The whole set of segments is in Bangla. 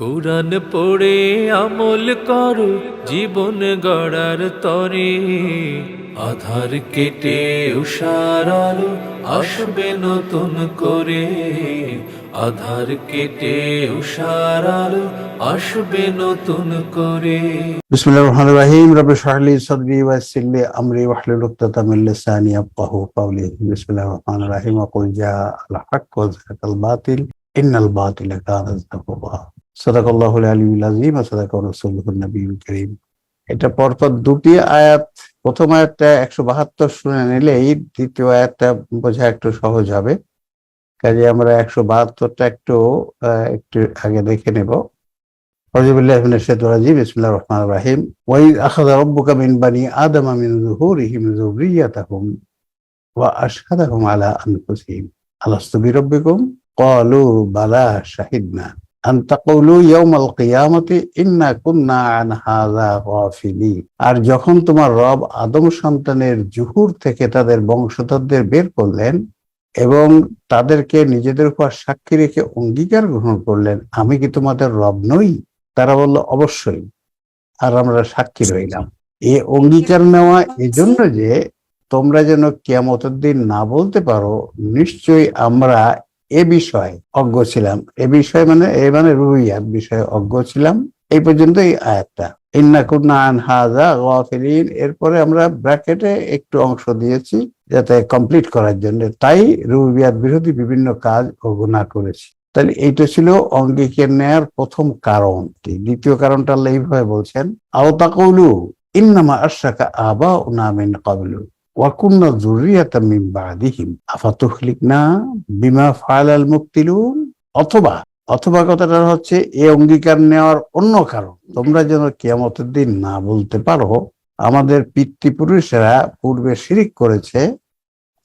কোরআন পড়ে আমল কর, জীবন গড়ার তরে। আধার কেটে উষার আলো আসবে নতুন করে। আধার কেটে উষার আলো আসবে নতুন করে। বিসমিল্লাহির রহমানির রহিম। রব্বি শরহলি সাদরি ওয়া সিল্লি আমরি ওয়াহলুল উকতাতাম মিন লিসানি ইয়াফকাহু কাওলি। বিসমিল্লাহির রহমানির রহিম। ওয়া কুল জা আল ওয়া যাকাল বাতিল। ইন্নাল কানা সদাকল্লাহুল আলী আজিম আর সদাক রসুল্লাহুল করিম। এটা পরপর দুটি আয়াত, প্রথম আয়াতটা একশো বাহাত্তর শুনে নিলেই দ্বিতীয় আয়াতটা বোঝা একটু সহজ হবে। কাজে আমরা একশো বাহাত্তরটা একটু একটু আগে দেখে নেব। ফরজিবুল্লাহ রাহিম। বালা শাহিদনা। আর যখন তোমার রব আদম সন্তানের জুহুর থেকে তাদের বংশধরদের বের করলেন এবং তাদেরকে নিজেদের উপর সাক্ষী রেখে অঙ্গীকার গ্রহণ করলেন, আমি কি তোমাদের রব নই? তারা বলল, অবশ্যই। আর আমরা সাক্ষী রইলাম। এ অঙ্গীকার নেওয়া এজন্য যে তোমরা যেন কেয়ামতের দিন না বলতে পারো, নিশ্চয়ই আমরা এ বিষয়ে অজ্ঞ ছিলাম। এ বিষয়ে মানে এ মানে রুইয়াত বিষয়ে অজ্ঞ ছিলাম। এই পর্যন্ত এই আয়াতটা। ইন্না কুন্না আন হাজা এরপরে আমরা ব্র্যাকেটে একটু অংশ দিয়েছি যাতে কমপ্লিট করার জন্য। তাই রুবিয়াত বিরোধী বিভিন্ন কাজ ও গুনাহ করেছি। তাহলে এইটা ছিল অঙ্গীকার নেয়ার প্রথম কারণ দ্বিতীয় কারণটা আল্লাহ এইভাবে বলছেন আওতাকৌলু ইন্নামা আশরাকা আবা উনা মিন ক্বাবলু ذرية من بعدهم মিন بما فعل المبتلون অথবা অথবা কথাটা হচ্ছে এই অঙ্গীকার নেওয়ার অন্য কারণ। তোমরা যেন কিয়ামতের দিন না বলতে পারো, আমাদের পিতৃপুরুষেরা পূর্বে শিরিক করেছে,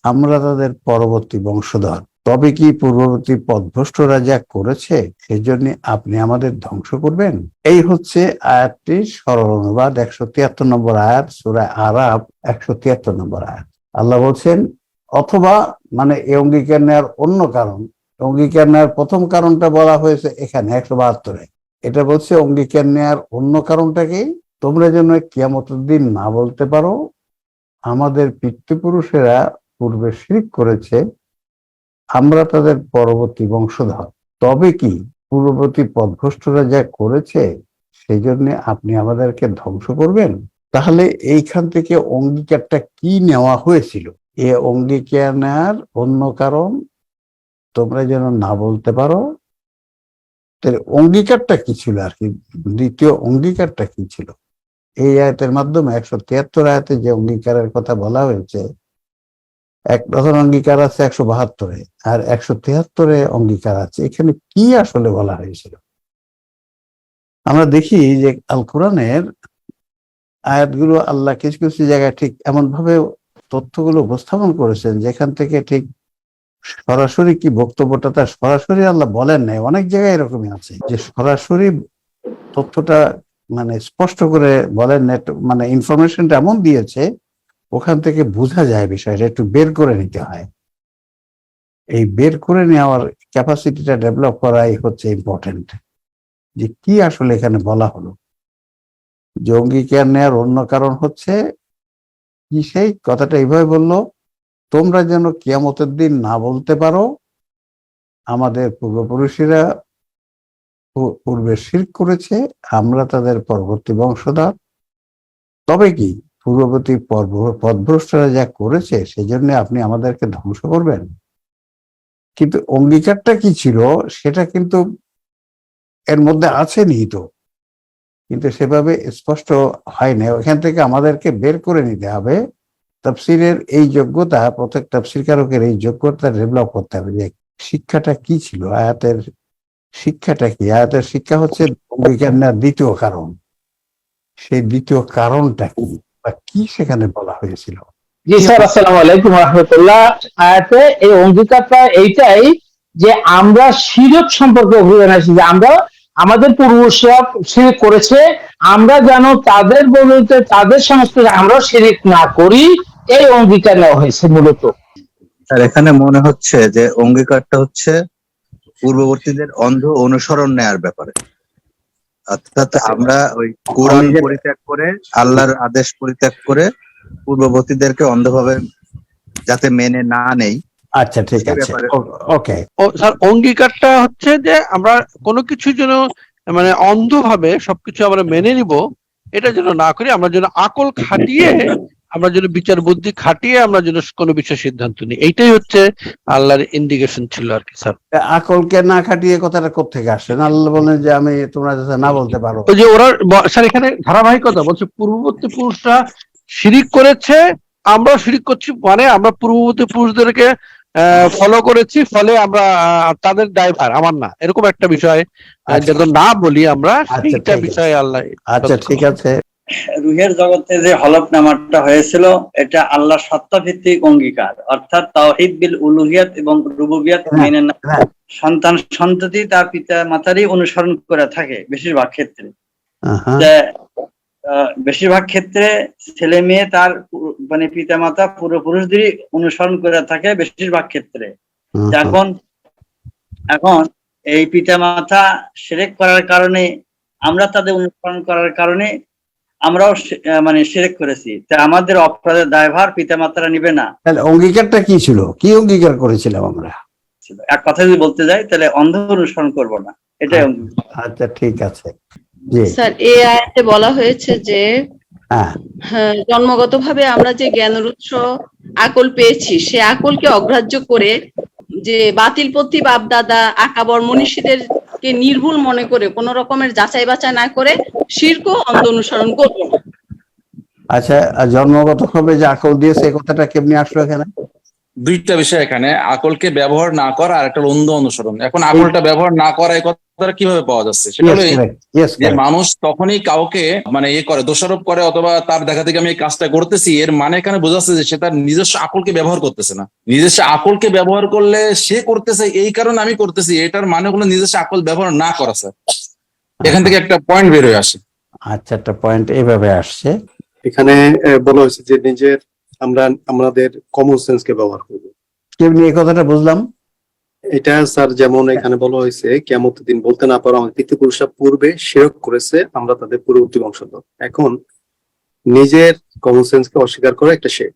আমরা তাদের পরবর্তী বংশধর। তবে কি পূর্ববর্তী পদভ্রষ্টরা যা করেছে, সেজন্য আপনি আমাদের ধ্বংস করবেন? এই হচ্ছে আয়াতটির সরল অনুবাদ, একশো তিয়াত্তর নম্বর আয়াত সুরায় আরাব একশো তিয়াত্তর নম্বর আয়াত। আল্লাহ বলছেন, অথবা মানে এই অঙ্গীকার নেওয়ার অন্য কারণ, অঙ্গীকার নেওয়ার প্রথম কারণটা বলা হয়েছে এখানে, একশো বাহাত্তরে। এটা বলছে অঙ্গীকার নেওয়ার অন্য কারণটাকে, তোমরা যেন কিয়ামতের দিন না বলতে পারো। আমাদের পিতৃপুরুষেরা পূর্বে শিরিক করেছে আমরা তাদের পরবর্তী বংশধর। তবে কি পূর্ববর্তী পদভ্রষ্টরা যা করেছে সেই জন্য আপনি আমাদেরকে ধ্বংস করবেন? তাহলে এইখান থেকে অঙ্গীকারটা কি নেওয়া হয়েছিল? এ অঙ্গীকার নেওয়ার অন্য কারণ তোমরা যেন না বলতে পারো? তাহলে অঙ্গীকারটা কি ছিল আর কি? দ্বিতীয় অঙ্গীকারটা কি ছিল? এই আয়াতের মাধ্যমে একশো তিয়াত্তর আয়াতে যে অঙ্গীকারের কথা বলা হয়েছে এক প্রধান অঙ্গীকার আছে একশো বাহাত্তরে, আর একশো তিয়াত্তরে অঙ্গীকার আছে। এখানে কি আসলে বলা হয়েছিল? আমরা দেখি যে আল কোরআনের আয়াতগুলো আল্লাহ কিছু কিছু জায়গায় ঠিক এমন ভাবে তথ্যগুলো উপস্থাপন করেছেন, যেখান থেকে ঠিক সরাসরি কি বক্তব্যটা তার সরাসরি আল্লাহ বলেন নাই। অনেক জায়গায় এরকমই আছে যে সরাসরি তথ্যটা মানে স্পষ্ট করে বলেন মানে ইনফরমেশনটা এমন দিয়েছে ওখান থেকে বোঝা যায় বিষয়টা, একটু বের করে নিতে হয়। এই বের করে নেওয়ার ক্যাপাসিটিটা ডেভেলপ করাই হচ্ছে ইম্পর্টেন্ট যে কি আসলে এখানে বলা হলো? যে অঙ্গীকার নেওয়ার অন্য কারণ হচ্ছে কি সেই কথাটা এইভাবে বলল, তোমরা যেন কিয়ামতের দিন না বলতে পারো, আমাদের পূর্বপুরুষেরা পূর্বে শির করেছে, আমরা তাদের পরবর্তী বংশধর। তবে কি? পূর্ববর্তী পর্ব, পদভ্রষ্টরা যা করেছে, সেজন্য আপনি আমাদেরকে ধ্বংস করবেন। কিন্তু অঙ্গীকারটা কি ছিল, সেটা কিন্তু এর মধ্যে আছে নিহিত। কিন্তু সেভাবে স্পষ্ট হয় না ওখান থেকে আমাদেরকে বের করে নিতে হবে। তাফসিরের এই যোগ্যতা, প্রত্যেক তাফসিরকারকের এই যোগ্যতা ডেভেলপ করতে হবে যে শিক্ষাটা কি ছিল, আয়াতের শিক্ষাটা কি? আয়াতের শিক্ষা হচ্ছে অঙ্গীকার নেওয়ার দ্বিতীয় কারণ। সেই দ্বিতীয় কারণটা কি? বা কি সেখানে বলা হয়েছিল? জি স্যার আসসালামু আলাইকুম রহমতুল্লাহ। আয়াতে এই অঙ্গীকারটা এইটাই যে আমরা শিরক সম্পর্কে অভিযান আছি যে আমরা আমাদের শিরিক করেছে আমরা যেন তাদের বলতে তাদের সমস্ত আমরা শিরিক না করি এই অঙ্গীকার নেওয়া হয়েছে মূলত। আর এখানে মনে হচ্ছে যে অঙ্গীকারটা হচ্ছে পূর্ববর্তীদের অন্ধ অনুসরণ নেয়ার ব্যাপারে। অর্থাৎ আমরা ওই কোরআন পরিত্যাগ করে আল্লাহর আদেশ পরিত্যাগ করে পূর্ববর্তীদেরকে অন্ধভাবে যাতে মেনে না নেই। আচ্ছা ঠিক আছে। ব্যাপারে- ওকে। ও স্যার অঙ্গীকারটা হচ্ছে যে আমরা কোনো কিছু যেন মানে অন্ধভাবে সবকিছু আমরা মেনে নিব এটা যেন না করি আমরা যেন আকল খাটিয়ে আমরা যেন বিচার বুদ্ধি খাটিয়ে আমরা যেন কোনো বিষয়ে সিদ্ধান্ত নিই এইটাই হচ্ছে আল্লাহর ইন্ডিকেশন ছিল আর কি স্যার। আকলকে না খাটিয়ে কথাটা কোথেকে আসে না আল্লাহ বলেন যে আমি তোমরা না বলতে পারো। যে ওরা স্যার এখানে ধারাবাহিকতা বলছে পূর্ববর্তী পুরুষরা শিরিক করেছে আমরাও শিরিক করছি মানে আমরা পূর্ববর্তী পুরুষদেরকে ফলো করেছি ফলে আমরা তাদের ড্রাইভার আমার না এরকম একটা বিষয় আচ্ছা। যেন না বলি আমরা আচ্ছা, সেইটা বিষয়ে আল্লাহ আচ্ছা ঠিক আছে। রুহের জগতে যে হলফনামাটা হয়েছিল এটা আল্লাহ সত্তা ভিত্তিক অঙ্গীকার। অর্থাৎ তাওহিদ বিল উলুহিয়াত এবং রুবুবিয়াত হ্যাঁ, মেনে না হ্যাঁ। সন্তান সন্ততি তার পিতা মাতারই অনুসরণ করে থাকে বেশিরভাগ ক্ষেত্রে। বেশিরভাগ ক্ষেত্রে ছেলে মেয়ে তার মানে পিতা মাতা পূর্বপুরুষদেরই অনুসরণ করে থাকে বেশিরভাগ ক্ষেত্রে। এখন এখন এই পিতা মাতা সেরেক করার কারণে আমরা তাদের অনুসরণ করার কারণে আমরাও সে- আহ, মানে সেরেক করেছি। তা আমাদের অপরাধের দায়ভার পিতা মাতারা নিবে না। তাহলে অঙ্গীকারটা কি ছিল? কি অঙ্গীকার করেছিলাম আমরা? এক কথা যদি বলতে যাই তাহলে অন্ধ অনুসরণ করব না। এটাই অঙ্গীকার। আচ্ছা ঠিক আছে। জি। স্যার এই আয়াতে বলা হয়েছে যে হ্যাঁ। হ্যাঁ, জন্মগতভাবে আমরা যে জ্ঞানের উৎস আকল পেয়েছি সে আকলকে অগ্রাহ্য করে যে বাতিল পথি বাপ দাদা আকাবর মনীষীদেরকে নির্ভুল মনে করে, কোন রকমের যাচাই বাছাই না করে শির্ক অন্ধ অনুসরণ করব। না আচ্ছা জন্মগত ভাবে যে আকল দিয়েছে, এই কথাটা কেমনি আসলো এখানে? দুইটা বিষয় এখানে আকলকে ব্যবহার না করা আর একটা অন্ধ অনুসরণ। এখন আকলটা ব্যবহার না করা এই কথাটা কীভাবে পাওয়া যাচ্ছে? সেটা হলো যে মানুষ তখনই কাউকে মানে ইয়ে করে দোষারোপ করে অথবা তার দেখা থেকে আমি এই কাজটা করতেছি এর মানে এখানে বোঝাচ্ছে যে সে তার নিজস্ব আকলকে ব্যবহার করতেছে না। নিজস্ব আকলকে ব্যবহার করলে সে করতেছে এই কারণে আমি করতেছি এটার মানে হলো নিজস্ব আকল ব্যবহার না করা স্যার এখান থেকে একটা পয়েন্ট বের হয়ে আসে। আচ্ছা একটা পয়েন্ট এইভাবে আসছে। এখানে বলা হয়েছে যে নিজের আমরা আমাদের কমন সেন্স কে ব্যবহার করব। কেমনি এই কথাটা বুঝলাম? এটা স্যার যেমন এখানে বলা হয়েছে কেমন দিন বলতে না পারো আমাদের পিতৃপুরুষরা পূর্বে শিরক করেছে আমরা তাদের পূর্ববর্তী বংশধর এখন নিজের কমন সেন্স কে অস্বীকার করা একটা শেখ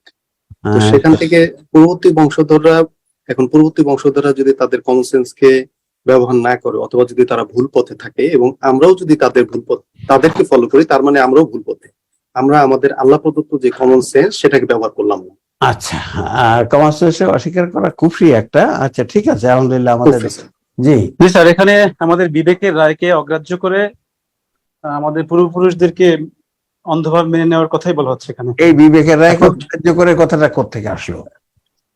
তো হ্যাঁ, সেখান থেকে পূর্ববর্তী বংশধররা এখন পূর্ববর্তী বংশধররা যদি তাদের কমন সেন্স কে ব্যবহার না করে অথবা যদি তারা ভুল পথে থাকে এবং আমরাও যদি তাদের ভুল পথ তাদেরকে ফলো করি তার মানে আমরাও ভুল পথে। আমরা আমাদের আল্লাহ প্রদত্ত যে কমন সেন্স সেটাকে ব্যবহার করলাম। না আচ্ছা আর কমার্স অস্বীকার করা খুবই একটা। আচ্ছা ঠিক আছে আলহামদুলিল্লাহ আমাদের জি। জি স্যার এখানে আমাদের বিবেকের রায়কে অগ্রাহ্য করে আমাদের পূর্বপুরুষদেরকে অন্ধভাবে মেনে নেওয়ার কথাই বলা হচ্ছে এখানে। এই বিবেকের রায় কার্য করে কথাটা কোথেকে আসলো?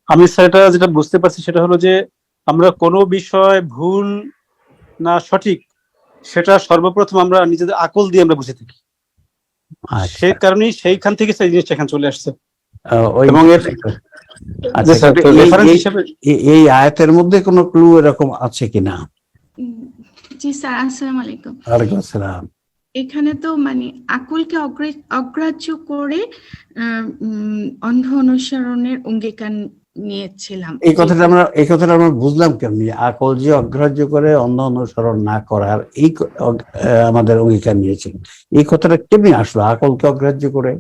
আমি স্যার এটা যেটা বুঝতে পারছি সেটা হলো যে আমরা কোনো বিষয় ভুল না সঠিক সেটা সর্বপ্রথম আমরা নিজেদের আকল দিয়ে আমরা বুঝে থাকি। সেই কারণেই সেইখান থেকে সেই জিনিসটা এখানে চলে আসছে। এবং এর- আচ্ছা এই- আয়াতের মধ্যে কোনো ক্লু এরকম আছে কিনা? জি স্যার আসসালামু আলাইকুম। ওয়ালাইকুম আসসালাম। এখানে তো মানে আকুলকে অগ্রে- অগ্রাহ্য করে আহ, উম, অন্ধ অনুসরণের অঙ্গীকার নিয়েছিলাম। এই কথাটা আমরা এই কথাটা আমরা বুঝলাম কেমনি? আকল যে অগ্রাহ্য করে অন্য অনুসরণ না করার এই আমাদের অঙ্গীকার নিয়েছিল এই কথাটা কেমনি আসলো? আকলকে অগ্রাহ্য করে?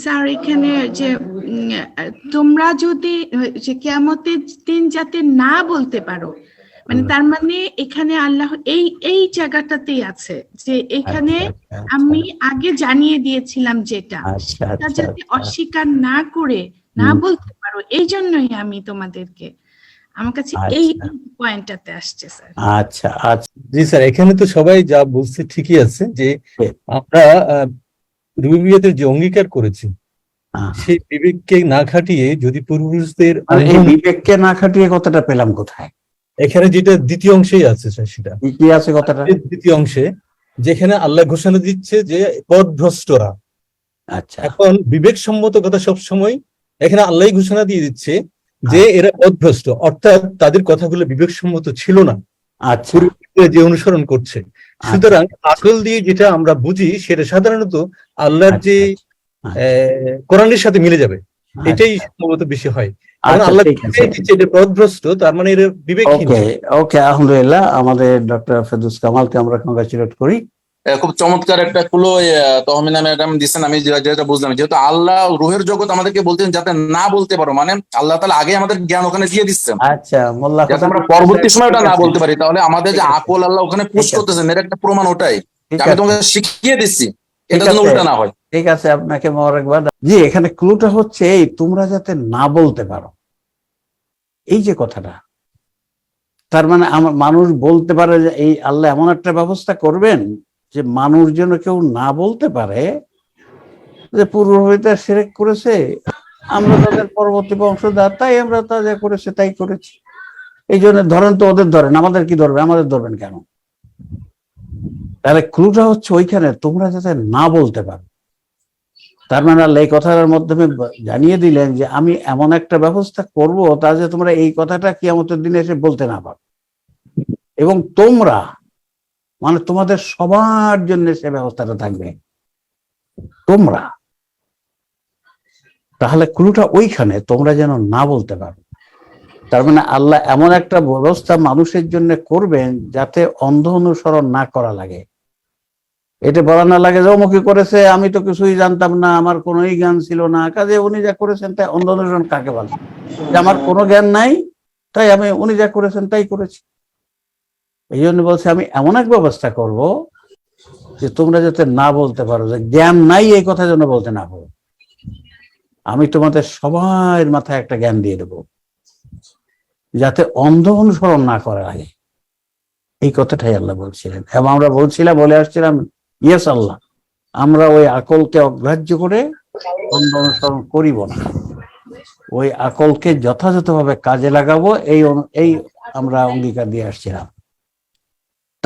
স্যার এখানে যে তোমরা যদি যে কেয়ামতের দিন যাতে না বলতে পারো মানে তার মানে এখানে আল্লাহ এই এই জায়গাটাতেই আছে যে এখানে আচ্ছা, আচ্ছা, আমি আগে জানিয়ে দিয়েছিলাম যেটা। আচ্ছা আচ্ছা যাতে আচ্ছা। অস্বীকার না করে না বলতে পারো এই জন্যই আমি তোমাদেরকে আমার কাছে এই আচ্ছা। পয়েন্টটাতে আসছে স্যার। আচ্ছা আচ্ছা। জি স্যার এখানে তো সবাই যা বলছে ঠিকই আছে যে হ্যাঁ। আমরা রুবিয়াতের যে অঙ্গীকার করেছি সেই বিবেককে না খাটিয়ে যদি পূর্বপুরুষদের এই বিবেককে না খাটিয়ে কথাটা পেলাম কোথায়? এখানে যেটা দ্বিতীয় অংশেই আছে স্যার সেটা। কি আছে কথাটা? দ্বিতীয় অংশে যেখানে আল্লাহ ঘোষণা দিচ্ছে যে পথভ্রষ্টরা। আচ্ছা। এখন বিবেক সম্মত কথা সব সময় এখানে আল্লাহ ঘোষণা দিয়ে দিচ্ছে যে এরা অভ্যস্ত অর্থাৎ তাদের কথাগুলো বিবেকসম্মত ছিল না। আচ্ছা। যে অনুসরণ করছে। সুতরাং আকল দিয়ে যেটা আমরা বুঝি সেটা সাধারণত আল্লাহর যে আচ্ছা, আহ, কোরআনের সাথে মিলে যাবে। আচ্ছা, এটাই সম্ভবত বেশি হয়। আচ্ছা, আল্লাহ তার মানে ওকে ওকে আলহামদুলিল্লাহ। আমাদের ডক্টর ফেদুস কামালকে আমরা কংগ্রাচুলেট করি। খুব চমৎকার একটা কুলো তহমিনা ম্যাডাম দিচ্ছেন আমি যেটা বুঝলাম। যেহেতু আল্লাহ রুহের জগৎ আমাদেরকে বলতেন যাতে না বলতে পারো মানে আল্লাহ তালা আগে আমাদের জ্ঞান ওখানে দিয়ে দিচ্ছেন। আচ্ছা মোল্লা আমরা পরবর্তী সময় ওটা না বলতে পারি তাহলে আমাদের যে আকল আল্লাহ ওখানে পুশ করতেছেন এর একটা প্রমাণ ওটাই। আমি তোমাকে শিখিয়ে দিচ্ছি এটা যেন উল্টা না হয়। ঠিক আছে আপনাকে মোবারকবাদ। জি এখানে ক্লুটা হচ্ছে এই তোমরা যাতে না বলতে পারো। এই যে কথাটা তার মানে আমার মানুষ বলতে পারে যে এই আল্লাহ এমন একটা ব্যবস্থা করবেন যে মানুষ যেন কেউ না বলতে পারে, যে পূর্ববর্তীরা সেরেক করেছে, আমরা তাদের পরবর্তী বংশধর, তাই আমরা তা যা করেছে তাই করেছি। এই জন্য ধরেন তো ওদের ধরেন, আমাদের কি ধরবে, আমাদের ধরবেন কেন? তাহলে ক্লুটা হচ্ছে ওইখানে, তোমরা যাতে না বলতে পারো। তার মানে আল্লাহ এই কথাটার মাধ্যমে জানিয়ে দিলেন যে আমি এমন একটা ব্যবস্থা করব, তা যে তোমরা এই কথাটা কিয়ামতের দিনে এসে বলতে না পারো। এবং তোমরা মানে তোমাদের সবার জন্য সে ব্যবস্থাটা থাকবে। তোমরা। তাহলে ক্লুটা ওইখানে, তোমরা যেন না বলতে পারো। তার মানে আল্লাহ এমন একটা ব্যবস্থা মানুষের জন্য করবেন যাতে অন্ধ অনুসরণ না করা লাগে। এটা বলা না লাগে যে অমুকি করেছে, আমি তো কিছুই জানতাম না, আমার কোনোই জ্ঞান ছিল না। কাজে উনি যা করেছেন তাই অন্ধ অনুসরণ কাকে বলে? আমার কোনো জ্ঞান নাই, তাই আমি উনি যা করেছেন তাই করেছি। এই জন্য বলছে, আমি এমন এক ব্যবস্থা করব যে তোমরা যাতে না বলতে পারো, যে জ্ঞান নাই, এই কথা যেন বলতে না পারো। আমি তোমাদের সবার মাথায় একটা জ্ঞান দিয়ে দেবো, যাতে অন্ধ অনুসরণ না করা লাগে এই কথাটাই আল্লাহ বলছিলেন। এবং আমরা বলছিলাম, বলে আসছিলাম, ইয়েস আল্লাহ, আমরা ওই আকলকে অগ্রাহ্য করে অন্ধ অনুসরণ করিব না। ওই আকলকে যথাযথভাবে কাজে লাগাবো, এই এই আমরা অঙ্গীকার দিয়ে আসছিলাম।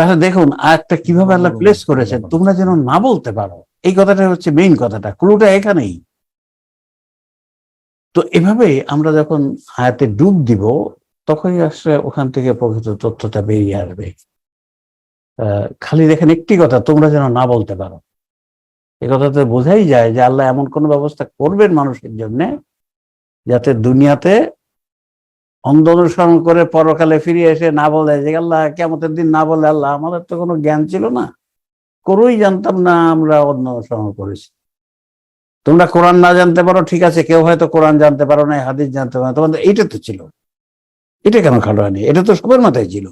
তাহলে দেখুন আয়াতটা কীভাবে আল্লাহ প্লেস করেছেন তোমরা যেন না বলতে পারো। এই কথাটা হচ্ছে মেইন কথাটা ক্লুটা এখানেই। তো এভাবে আমরা যখন আয়াতে ডুব দিব তখনই আসলে ওখান থেকে প্রকৃত তথ্যটা বেরিয়ে আসবে। আহ, খালি দেখেন একটি কথা তোমরা যেন না বলতে পারো। এ কথাতে বোঝাই যায় যে আল্লাহ এমন কোন ব্যবস্থা করবেন মানুষের জন্য যাতে দুনিয়াতে অন্ধ অনুসরণ করে পরকালে ফিরে এসে না বলে, যে আল্লাহ কেমতের দিন না বলে আল্লাহ, আমাদের তো কোনো জ্ঞান ছিল না। কোনোই জানতাম না আমরা অন্ধ অনুসরণ করেছি। তোমরা কোরআন না জানতে পারো, ঠিক আছে, কেউ হয়তো কোরআন জানতে পারো না হাদিস জানতে পারো না তোমাদের এইটা তো ছিল। এটা কেন খাটো হয়নি? এটা তো সবার মাথায় ছিল।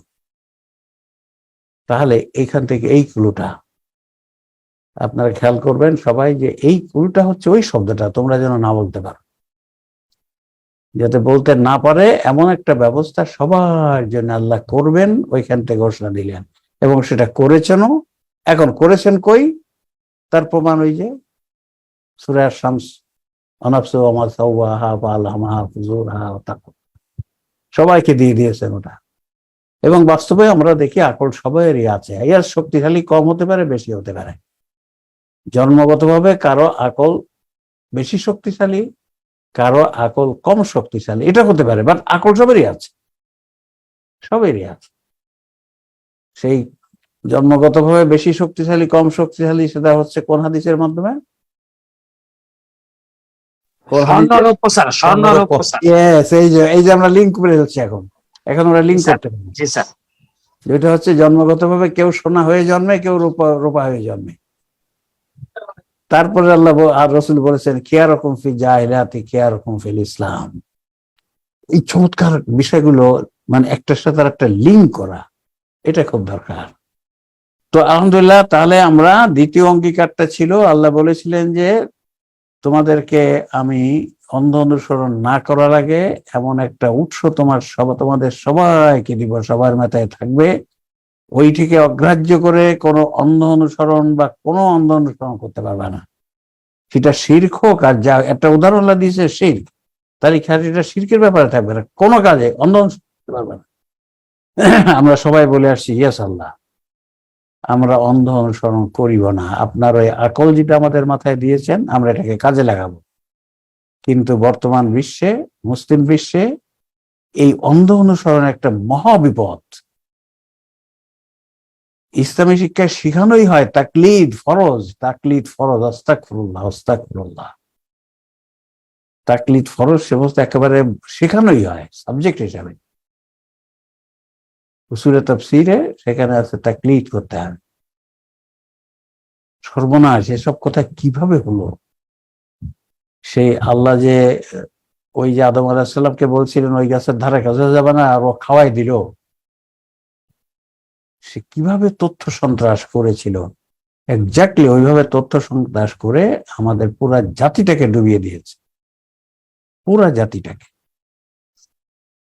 তাহলে এইখান থেকে এই ক্লুটা, আপনারা খেয়াল করবেন সবাই যে এই ক্লুটা হচ্ছে ওই শব্দটা, তোমরা যেন না বলতে পারো। যাতে বলতে না পারে, এমন একটা ব্যবস্থা সবার জন্য আল্লাহ করবেন, ওইখান থেকে ঘোষণা দিলেন। এবং সেটা করেছেনও। এখন করেছেন কই? তার প্রমাণ ওই যে সবাইকে দিয়ে দিয়েছেন ওটা। এবং বাস্তবে আমরা দেখি আকল সবাইয়েরই আছে। এর শক্তিশালী কম হতে পারে, বেশি হতে পারে। জন্মগতভাবে কারও আকল বেশি শক্তিশালী কারও আকল কম শক্তিশালী এটা হতে পারে বাট আকল সবেরই আছে। সবেরই আছে। সেই জন্মগতভাবে বেশি শক্তিশালী কম শক্তিশালী সেটা হচ্ছে কোন হাদিসের মাধ্যমে? এই যে আমরা লিঙ্ক করে যাচ্ছি এখন। এখন আমরা লিঙ্ক করতে পারি। যেটা হচ্ছে জন্মগতভাবে কেউ সোনা হয়ে জন্মে কেউ রূপা রূপা হয়ে জন্মে। তারপরে আল্লাহ আর রসুল বলেছেন কেয়া রকম ফি জাহিলাতি কেয়া রকম ফিল ইসলাম। এই চমৎকার বিষয়গুলো মানে একটার সাথে আর একটা লিঙ্ক করা, এটা খুব দরকার। তো আলহামদুলিল্লাহ, তাহলে আমরা দ্বিতীয় অঙ্গীকারটা ছিল, আল্লাহ বলেছিলেন যে, তোমাদেরকে আমি অন্ধ অনুসরণ না করার আগে এমন একটা উৎস তোমার সব তোমাদের সবাইকে দিব, সবার মাথায় থাকবে। ওইটিকে অগ্রাহ্য করে কোনো অন্ধ অনুসরণ বা কোনো অন্ধ অনুসরণ করতে পারবে না। সেটা শির্ক হোক, আর যা একটা উদাহরণ দিয়েছে, শির্ক। তার এখানে এটা শির্কের ব্যাপারে থাকবে না, কোনো কাজে অন্ধ অনুসরণ করতে পারবে না। আমরা সবাই বলে আসছি, ইয়েস আল্লাহ, আমরা অন্ধ অনুসরণ করিব না। আপনার ওই আকল যেটা আমাদের মাথায় দিয়েছেন, আমরা এটাকে কাজে লাগাবো। কিন্তু বর্তমান বিশ্বে, মুসলিম বিশ্বে, এই অন্ধ অনুসরণ একটা মহাবিপদ। ইসলামী শিক্ষায় শিখানোই হয় তাকলিদ ফরজ তাকলিদ ফরজ অস্তাক ফরুল্লাহ অস্তাক ফরুল্লাহ তাকলিদ ফরজ সমস্ত একেবারে শেখানোই হয় সাবজেক্ট হিসাবে। উসুরে তফসিরে সেখানে আছে তাকলিদ করতে হবে সর্বনাশ, এসব কথা কীভাবে হলো? সেই আল্লাহ যে, ওই যে আদম আলাহিসাল্লামকে বলছিলেন, ওই গাছের ধারে কাছে যাবে না, আর ও খাওয়াই দিল। সে কীভাবে তথ্য সন্ত্রাস করেছিল? এক্স্যাক্টলি ওইভাবে তথ্য সন্ত্রাস করে আমাদের পুরা জাতিটাকে ডুবিয়ে দিয়েছে। পুরা জাতিটাকে।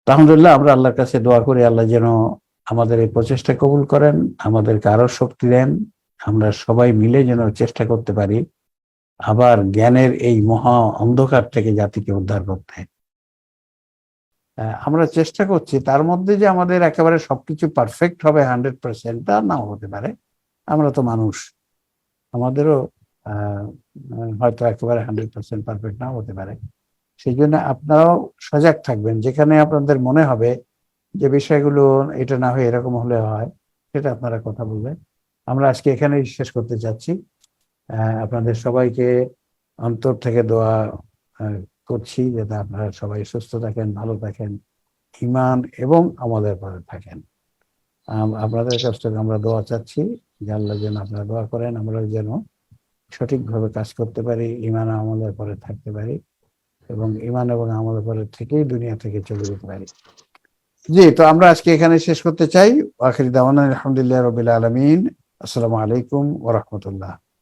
আলহামদুলিল্লাহ আমরা আল্লাহর কাছে দোয়া করি আল্লাহ যেন আমাদের এই প্রচেষ্টা কবুল করেন আমাদেরকে আরও শক্তি দেন আমরা সবাই মিলে যেন চেষ্টা করতে পারি আবার জ্ঞানের এই মহা অন্ধকার থেকে জাতিকে উদ্ধার করতে। আহ, আমরা চেষ্টা করছি, তার মধ্যে যে আমাদের একেবারে সবকিছু পারফেক্ট হবে হান্ড্রেড পার্সেন্ট তা নাও হতে পারে। আমরা তো মানুষ। আমাদেরও হয়তো একেবারে হান্ড্রেড পার্সেন্ট পারফেক্ট নাও হতে পারে। সেই জন্য আপনারাও সজাগ থাকবেন। যেখানে আপনাদের মনে হবে যে বিষয়গুলো এটা না হয়ে এরকম হলে হয়, সেটা আপনারা কথা বলবেন। আমরা আজকে এখানেই শেষ করতে চাচ্ছি। আপনাদের সবাইকে অন্তর থেকে দোয়া করছি যাতে আপনারা সবাই সুস্থ থাকেন, ভালো থাকেন ইমান এবং আমাদের পরে থাকেন। আপনাদের কাছ থেকে আমরা দোয়া চাচ্ছি যে আল্লাহ যেন আপনারা দোয়া করেন আমরা যেন সঠিকভাবে কাজ করতে পারি ইমান আমাদের পরে থাকতে পারি এবং ইমান এবং আমাদের পরে থেকেই দুনিয়া থেকে চলে যেতে পারি। জি, তো আমরা আজকে এখানে শেষ করতে চাই। আখির দাওয়ান আলহামদুলিল্লাহ রবিল আলমিন। আসসালামু আলাইকুম ওরহমতুল্লাহ